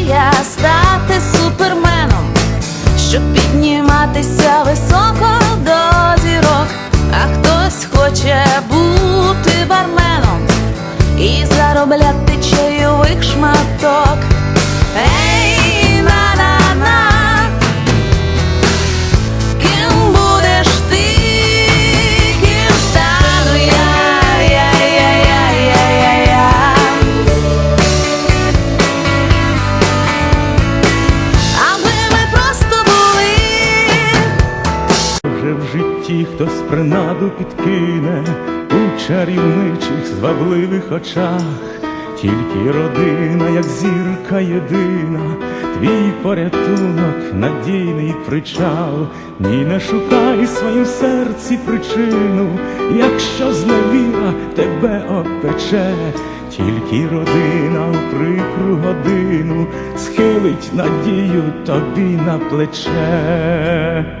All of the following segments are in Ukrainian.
мрія стати суперменом, щоб підніматися високо до зірок, а хтось хоче бути барменом і заробляти чайових шматок. Ей, в житті хтось принаду підкине у чарівничих звабливих очах, тільки родина, як зірка єдина, твій порятунок, надійний причал, ні не шукай своїм серці причину, якщо зневіра тебе опече, тільки родина у прикру годину схилить надію тобі на плече.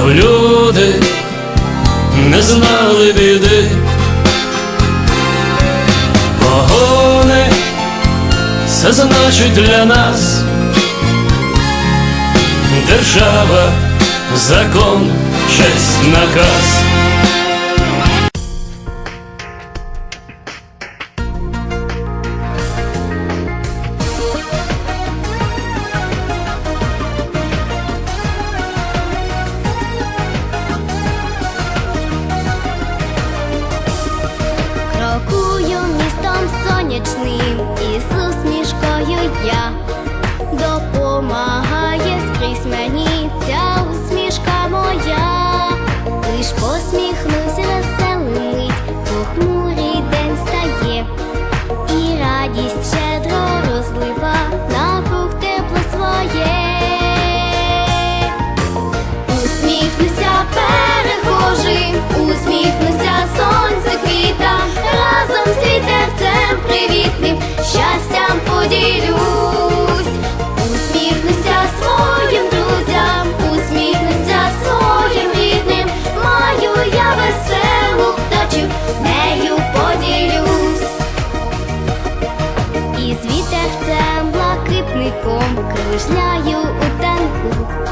щоб люди не знали біди. Погони це значить для нас держава, закон, честь, наказ. Сонячним і з усмішкою я допомагає скрізь мені ця усмішка моя. Лиш посміхнусь захисником кружляю у танку.